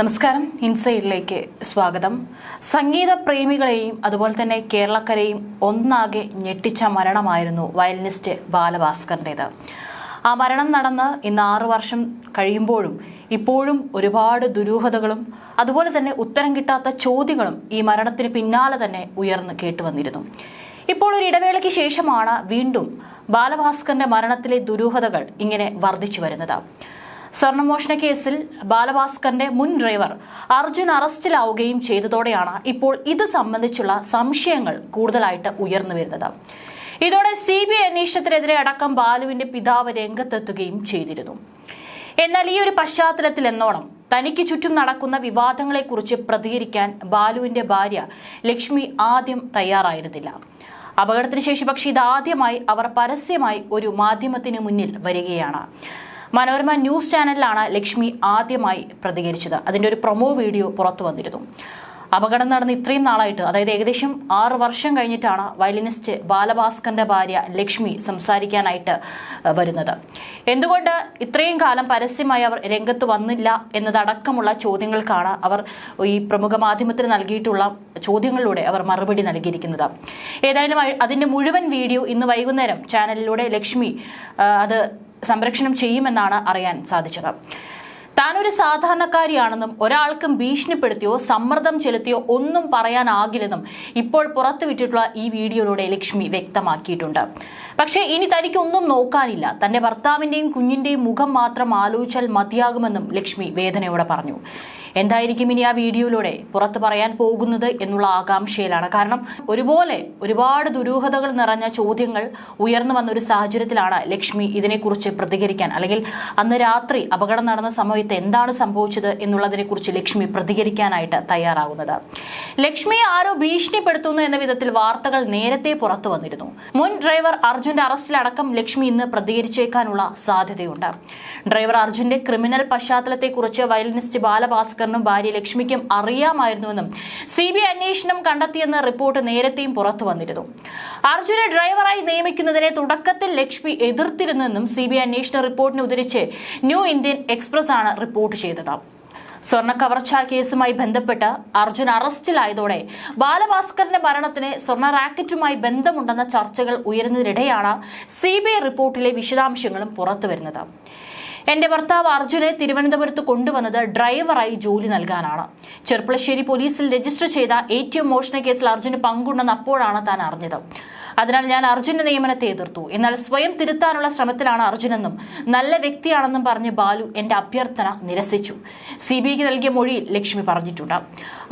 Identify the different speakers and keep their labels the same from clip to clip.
Speaker 1: നമസ്കാരം. ഇൻസൈഡിലേക്ക് സ്വാഗതം. സംഗീത പ്രേമികളെയും അതുപോലെ തന്നെ കേരളക്കരയും ഒന്നാകെ ഞെട്ടിച്ച മരണമായിരുന്നു വയലിനിസ്റ്റ് ബാലഭാസ്കറിന്റെത്. ആ മരണം നടന്ന് ഇന്ന് ആറു വർഷം കഴിയുമ്പോഴും ഇപ്പോഴും ഒരുപാട് ദുരൂഹതകളും അതുപോലെ തന്നെ ഉത്തരം കിട്ടാത്ത ചോദ്യങ്ങളും ഈ മരണത്തിന് പിന്നാലെ തന്നെ ഉയർന്നു കേട്ടുവന്നിരുന്നു. ഇപ്പോൾ ഒരു ഇടവേളയ്ക്ക് ശേഷമാണ് വീണ്ടും ബാലഭാസ്കറിന്റെ മരണത്തിലെ ദുരൂഹതകൾ ഇങ്ങനെ വർദ്ധിച്ചു വരുന്നത്. സ്വർണമോഷണ കേസിൽ ബാലഭാസ്കറിന്റെ മുൻ ഡ്രൈവർ അർജുൻ അറസ്റ്റിലാവുകയും ചെയ്തതോടെയാണ് ഇപ്പോൾ ഇത് സംബന്ധിച്ചുള്ള സംശയങ്ങൾ കൂടുതലായിട്ട് ഉയർന്നു വരുന്നത്. ഇതോടെ സി ബി ഐ അന്വേഷണത്തിനെതിരെ അടക്കം ബാലുവിന്റെ പിതാവ് രംഗത്തെത്തുകയും ചെയ്തിരുന്നു. എന്നാൽ ഈ ഒരു പശ്ചാത്തലത്തിൽ എന്നോണം തനിക്ക് ചുറ്റും നടക്കുന്ന വിവാദങ്ങളെക്കുറിച്ച് പ്രതികരിക്കാൻ ബാലുവിന്റെ ഭാര്യ ലക്ഷ്മി ആദ്യം തയ്യാറായിരുന്നില്ല. അപകടത്തിന് ശേഷം പക്ഷേ ഇതാദ്യമായി അവർ പരസ്യമായി ഒരു മാധ്യമത്തിന് മുന്നിൽ വരികയാണ്. മനോരമ ന്യൂസ് ചാനലിലാണ് ലക്ഷ്മി ആദ്യമായി പ്രതികരിച്ചത്. അതിന്റെ ഒരു പ്രൊമോ വീഡിയോ പുറത്തു വന്നിരുന്നു. അപകടം നടന്ന് ഇത്രയും നാളായിട്ട് അതായത് ഏകദേശം ആറ് വർഷം കഴിഞ്ഞിട്ടാണ് വയലിനിസ്റ്റ് ബാലഭാസ്കറിന്റെ ഭാര്യ ലക്ഷ്മി സംസാരിക്കാനായിട്ട് വരുന്നത്. എന്തുകൊണ്ട് ഇത്രയും കാലം പരസ്യമായി അവർ രംഗത്ത് വന്നില്ല എന്നതടക്കമുള്ള ചോദ്യങ്ങൾക്കാണ് അവർ ഈ പ്രമുഖ മാധ്യമത്തിന് നൽകിയിട്ടുള്ള ചോദ്യങ്ങളിലൂടെ അവർ മറുപടി നൽകിയിരിക്കുന്നത്. ഏതായാലും അതിന്റെ മുഴുവൻ വീഡിയോ ഇന്ന് വൈകുന്നേരം ചാനലിലൂടെ ലക്ഷ്മി അത് സംരക്ഷണം ചെയ്യുമെന്നാണ് അറിയാൻ സാധിച്ചത്. താനൊരു സാധാരണക്കാരിയാണെന്നും ഒരാൾക്കും ഭീഷണിപ്പെടുത്തിയോ സമ്മർദ്ദം ചെലുത്തിയോ ഒന്നും പറയാനാകില്ലെന്നും ഇപ്പോൾ പുറത്തുവിട്ടിട്ടുള്ള ഈ വീഡിയോയിലൂടെ ലക്ഷ്മി വ്യക്തമാക്കിയിട്ടുണ്ട്. പക്ഷേ ഇനി തനിക്കൊന്നും നോക്കാനില്ല. തന്റെ ഭർത്താവിന്റെയും കുഞ്ഞിന്റെയും മുഖം മാത്രം ആലോചിച്ചാൽ മതിയാകുമെന്നും ലക്ഷ്മി വേദനയോടെ പറഞ്ഞു. എന്തായിരിക്കും ഇനി ആ വീഡിയോയിലൂടെ പുറത്ത് പറയാൻ പോകുന്നത് എന്നുള്ള ആകാംക്ഷയിലാണ്. കാരണം ഒരുപോലെ ഒരുപാട് ദുരൂഹതകൾ നിറഞ്ഞ ചോദ്യങ്ങൾ ഉയർന്നു വന്ന ഒരു സാഹചര്യത്തിലാണ് ലക്ഷ്മി ഇതിനെക്കുറിച്ച് പ്രതികരിക്കാൻ അല്ലെങ്കിൽ അന്ന് രാത്രി അപകടം നടന്ന സമയത്ത് എന്താണ് സംഭവിച്ചത് എന്നുള്ളതിനെക്കുറിച്ച് ലക്ഷ്മി പ്രതികരിക്കാനായിട്ട് തയ്യാറാകുന്നത്. ലക്ഷ്മിയെ ആരോ ഭീഷണിപ്പെടുത്തുന്നു എന്ന വിധത്തിൽ വാർത്തകൾ നേരത്തെ പുറത്തു വന്നിരുന്നു. മുൻ ഡ്രൈവർ അർജുന്റെ അറസ്റ്റിലടക്കം ലക്ഷ്മി ഇന്ന് പ്രതികരിച്ചേക്കാനുള്ള സാധ്യതയുണ്ട്. ഡ്രൈവർ അർജുന്റെ ക്രിമിനൽ പശ്ചാത്തലത്തെക്കുറിച്ച് വയലിനിസ്റ്റ് ബാലഭാസ്കറിനും ഭാര്യ ലക്ഷ്മിക്കും അറിയാമായിരുന്നുവെന്നും സി ബി അന്വേഷണം കണ്ടെത്തിയെന്ന റിപ്പോർട്ട് നേരത്തെയും പുറത്തു വന്നിരുന്നു. അർജുനെ ഡ്രൈവറായി നിയമിക്കുന്നതിനെ തുടക്കത്തിൽ ലക്ഷ്മി എതിർത്തിരുന്നെന്നും സി ബി അന്വേഷണ റിപ്പോർട്ടിനെ ഉദ്ധരിച്ച് ന്യൂ ഇന്ത്യൻ എക്സ്പ്രസ് ആണ് റിപ്പോർട്ട് ചെയ്തത്. സ്വർണ കവർച്ച കേസുമായി ബന്ധപ്പെട്ട് അർജുൻ അറസ്റ്റിലായതോടെ ബാലഭാസ്കറിന്റെ മരണത്തിന് സ്വർണ റാക്കറ്റുമായി ബന്ധമുണ്ടെന്ന ചർച്ചകൾ ഉയരുന്നതിനിടെയാണ് സി ബി ഐ റിപ്പോർട്ടിലെ വിശദാംശങ്ങളും പുറത്തുവരുന്നത് എന്റെ ഭർത്താവ് അർജുനെ തിരുവനന്തപുരത്ത് കൊണ്ടുവന്നത് ഡ്രൈവറായി ജോലി നൽകാനാണ്. ചെർപ്പളശ്ശേരി പോലീസിൽ രജിസ്റ്റർ ചെയ്ത എ ടി എം മോഷണ കേസിൽ അർജുന് പങ്കുണ്ടെന്ന് അപ്പോഴാണ് താൻ അറിഞ്ഞത്. അതിനാൽ ഞാൻ അർജുന്റെ നിയമനത്തെ എതിർത്തു. എന്നാൽ സ്വയം തിരുത്താനുള്ള ശ്രമത്തിലാണ് അർജുനെന്നും നല്ല വ്യക്തിയാണെന്നും പറഞ്ഞ് ബാലു എന്റെ അഭ്യർത്ഥന നിരസിച്ചു. സി ബി ഐക്ക് നൽകിയ മൊഴിയിൽ ലക്ഷ്മി പറഞ്ഞിട്ടുണ്ട്.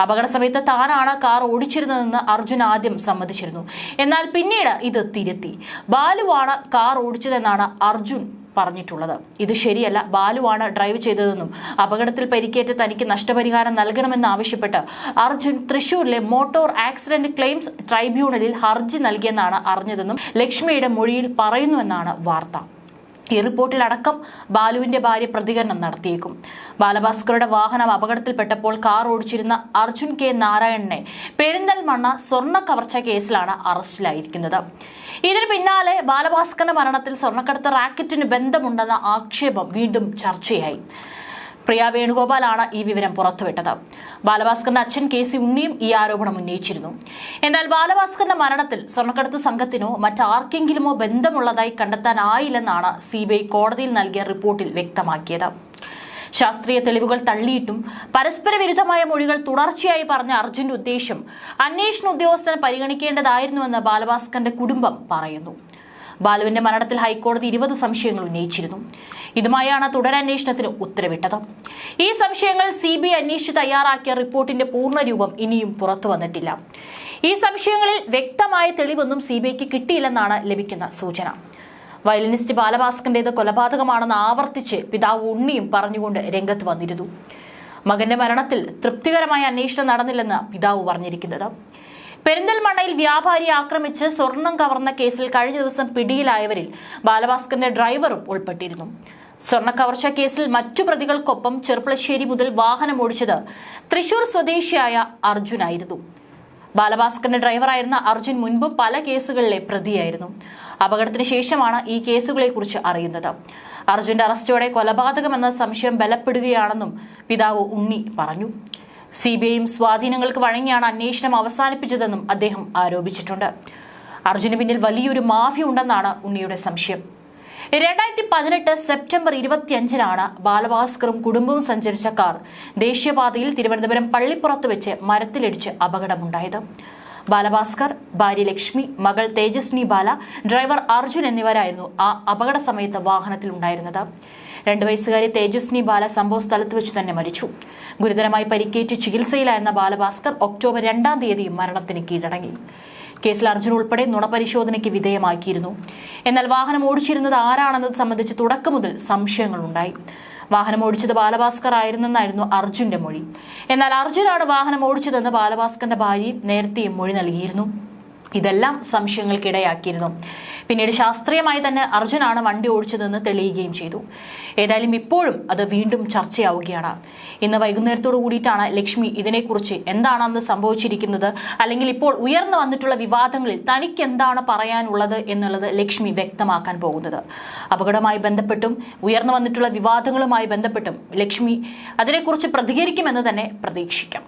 Speaker 1: അപകട സമയത്ത് താനാണ് കാർ ഓടിച്ചിരുന്നതെന്ന് അർജുൻ ആദ്യം സമ്മതിച്ചിരുന്നു. എന്നാൽ പിന്നീട് ഇത് തിരുത്തി. ബാലുവാണ് കാർ ഓടിച്ചതെന്നാണ് അർജുൻ പറഞ്ഞിട്ടുള്ളത്. ഇത് ശരിയല്ല. ബാലുവാണ് ഡ്രൈവ് ചെയ്തതെന്നും അപകടത്തിൽ പരിക്കേറ്റ് തനിക്ക് നഷ്ടപരിഹാരം നൽകണമെന്ന് ആവശ്യപ്പെട്ട് അർജുൻ തൃശൂരിലെ മോട്ടോർ ആക്സിഡന്റ് ക്ലെയിംസ് ട്രൈബ്യൂണലിൽ ഹർജി നൽകിയെന്നാണ് അറിഞ്ഞതെന്നും ലക്ഷ്മിയുടെ മൊഴിയിൽ പറയുന്നുവെന്നാണ് വാർത്ത. ഈ റിപ്പോർട്ടിൽ അടക്കം ബാലുവിന്റെ ഭാര്യ പ്രതികരണം നടത്തിയേക്കും. ബാലഭാസ്കറുടെ വാഹനം അപകടത്തിൽപ്പെട്ടപ്പോൾ കാർ ഓടിച്ചിരുന്ന അർജുൻ കെ നാരായണനെ പെരിന്തൽമണ്ണ സ്വർണ കവർച്ച കേസിലാണ് അറസ്റ്റിലായിരിക്കുന്നത്. ഇതിന് പിന്നാലെ ബാലഭാസ്കറിന്റെ മരണത്തിൽ സ്വർണക്കടത്ത് റാക്കറ്റിന് ബന്ധമുണ്ടെന്ന ആക്ഷേപം വീണ്ടും ചർച്ചയായി. പ്രിയ വേണുഗോപാലാണ് ഈ വിവരം പുറത്തുവിട്ടത്. ബാലഭാസ്കറിന്റെ അച്ഛൻ കെ സി ഉണ്ണിയും ഈ ആരോപണം ഉന്നയിച്ചിരുന്നു. എന്നാൽ ബാലഭാസ്കറിന്റെ മരണത്തിൽ സ്വർണക്കടത്ത് സംഘത്തിനോ മറ്റാർക്കെങ്കിലുമോ ബന്ധമുള്ളതായി കണ്ടെത്താനായില്ലെന്നാണ് സി ബി ഐ കോടതിയിൽ നൽകിയ റിപ്പോർട്ടിൽ വ്യക്തമാക്കിയത്. ശാസ്ത്രീയ തെളിവുകൾ തള്ളിയിട്ടും പരസ്പര വിരുദ്ധമായ മൊഴികൾ തുടർച്ചയായി പറഞ്ഞ അർജുന്റെ ഉദ്ദേശം അന്വേഷണ ഉദ്യോഗസ്ഥനെ പരിഗണിക്കേണ്ടതായിരുന്നുവെന്ന് ബാലഭാസ്കറിന്റെ കുടുംബം പറയുന്നു. ബാലുവിന്റെ മരണത്തിൽ ഹൈക്കോടതി ഇരുപത് സംശയങ്ങൾ ഉന്നയിച്ചിരുന്നു. ഇതുമായാണ് തുടരന്വേഷണത്തിന് ഉത്തരവിട്ടത്. ഈ സംശയങ്ങൾ സി ബി അന്വേഷിച്ച് തയ്യാറാക്കിയ റിപ്പോർട്ടിന്റെ പൂർണരൂപം ഇനിയും പുറത്തു വന്നിട്ടില്ല. ഈ സംശയങ്ങളിൽ വ്യക്തമായ തെളിവൊന്നും സി ബി ഐക്ക് കിട്ടിയില്ലെന്നാണ് ലഭിക്കുന്ന സൂചന. വയലിനിസ്റ്റ് ബാലഭാസ്കറിന്റേത് കൊലപാതകമാണെന്ന് ആവർത്തിച്ച് പിതാവ് ഉണ്ണിയും പറഞ്ഞുകൊണ്ട് രംഗത്ത് വന്നിരുന്നു. മകന്റെ മരണത്തിൽ തൃപ്തികരമായ അന്വേഷണം നടന്നില്ലെന്ന് പിതാവ് പറഞ്ഞിരിക്കുന്നത്. പെരിന്തൽമണ്ണയിൽ വ്യാപാരിയെ ആക്രമിച്ച് സ്വർണം കവർന്ന കേസിൽ കഴിഞ്ഞ ദിവസം പിടിയിലായവരിൽ ബാലഭാസ്കറിന്റെ ഡ്രൈവറും ഉൾപ്പെട്ടിരുന്നു. സ്വർണ കവർച്ച കേസിൽ മറ്റു പ്രതികൾക്കൊപ്പം ചെർപ്പളശ്ശേരി മുതൽ വാഹനം ഓടിച്ചത് തൃശൂർ സ്വദേശിയായ അർജുനായിരുന്നു. ബാലഭാസ്കറിന്റെ ഡ്രൈവറായിരുന്ന അർജുൻ മുൻപ് പല കേസുകളിലെ പ്രതിയായിരുന്നു. അപകടത്തിന് ശേഷമാണ് ഈ കേസുകളെ കുറിച്ച് അറിയുന്നത്. അർജുന്റെ അറസ്റ്റോടെ കൊലപാതകമെന്ന സംശയം ബലപ്പെടുകയാണെന്നും പിതാവ് ഉണ്ണി പറഞ്ഞു. സി ബി ഐയും സ്വാധീനങ്ങൾക്ക് വഴങ്ങിയാണ് അന്വേഷണം അവസാനിപ്പിച്ചതെന്നും അദ്ദേഹം ആരോപിച്ചിട്ടുണ്ട്. അർജുന് പിന്നിൽ വലിയൊരു മാഫിയ ഉണ്ടെന്നാണ് ഉണ്ണിയുടെ സംശയം. രണ്ടായിരത്തി പതിനെട്ട് സെപ്റ്റംബർ ഇരുപത്തിയഞ്ചിനാണ് ബാലഭാസ്കറും കുടുംബവും സഞ്ചരിച്ച കാർ ദേശീയപാതയിൽ തിരുവനന്തപുരം പള്ളിപ്പുറത്ത് വെച്ച് മരത്തിലിടിച്ച് അപകടമുണ്ടായത്. ബാലഭാസ്കർ ഭാര്യ ലക്ഷ്മി മകൾ തേജസ്വിനി ബാല ഡ്രൈവർ അർജുൻ എന്നിവരായിരുന്നു ആ അപകട സമയത്ത് വാഹനത്തിലുണ്ടായിരുന്നത്. രണ്ടു വയസ്സുകാരി തേജസ്വിനി ബാല സംഭവ സ്ഥലത്ത് വെച്ച് തന്നെ മരിച്ചു. ഗുരുതരമായി പരിക്കേറ്റ് ചികിത്സയിലായിരുന്ന ബാലഭാസ്കർ ഒക്ടോബർ രണ്ടാം തീയതി മരണത്തിന് കീഴടങ്ങി. കേസിൽ അർജുൻ ഉൾപ്പെടെ നുണപരിശോധനയ്ക്ക് വിധേയമാക്കിയിരുന്നു. എന്നാൽ വാഹനം ഓടിച്ചിരുന്നത് ആരാണെന്നത് സംബന്ധിച്ച് തുടക്കം മുതൽ സംശയങ്ങളുണ്ടായി. വാഹനം ഓടിച്ചത് ബാലഭാസ്കർ ആയിരുന്നെന്നായിരുന്നു അർജുന്റെ മൊഴി. എന്നാൽ അർജുനാണ് വാഹനം ഓടിച്ചതെന്ന് ബാലഭാസ്കറിന്റെ ഭാര്യയും നേരത്തെയും മൊഴി നൽകിയിരുന്നു. ഇതെല്ലാം സംശയങ്ങൾക്കിടയാക്കിയിരുന്നു. പിന്നീട് ശാസ്ത്രീയമായി തന്നെ അർജുനാണ് വണ്ടി ഓടിച്ചതെന്ന് തെളിയുകയും ചെയ്തു. ഏതായാലും ഇപ്പോഴും അത് വീണ്ടും ചർച്ചയാവുകയാണ്. ഇന്ന് വൈകുന്നേരത്തോടു കൂടിയിട്ടാണ് ലക്ഷ്മി ഇതിനെക്കുറിച്ച് എന്താണെന്ന് സംഭവിച്ചിരിക്കുന്നത്? അല്ലെങ്കിൽ ഇപ്പോൾ ഉയർന്നു വന്നിട്ടുള്ള വിവാദങ്ങളിൽ തനിക്ക് എന്താണ് പറയാനുള്ളത് എന്നുള്ളത് ലക്ഷ്മി വ്യക്തമാക്കാൻ പോകുന്നത്. അപകടമായി ബന്ധപ്പെട്ടും ഉയർന്നു വന്നിട്ടുള്ള വിവാദങ്ങളുമായി ബന്ധപ്പെട്ടും ലക്ഷ്മി അതിനെക്കുറിച്ച് പ്രതികരിക്കുമെന്ന് തന്നെ പ്രതീക്ഷിക്കാം.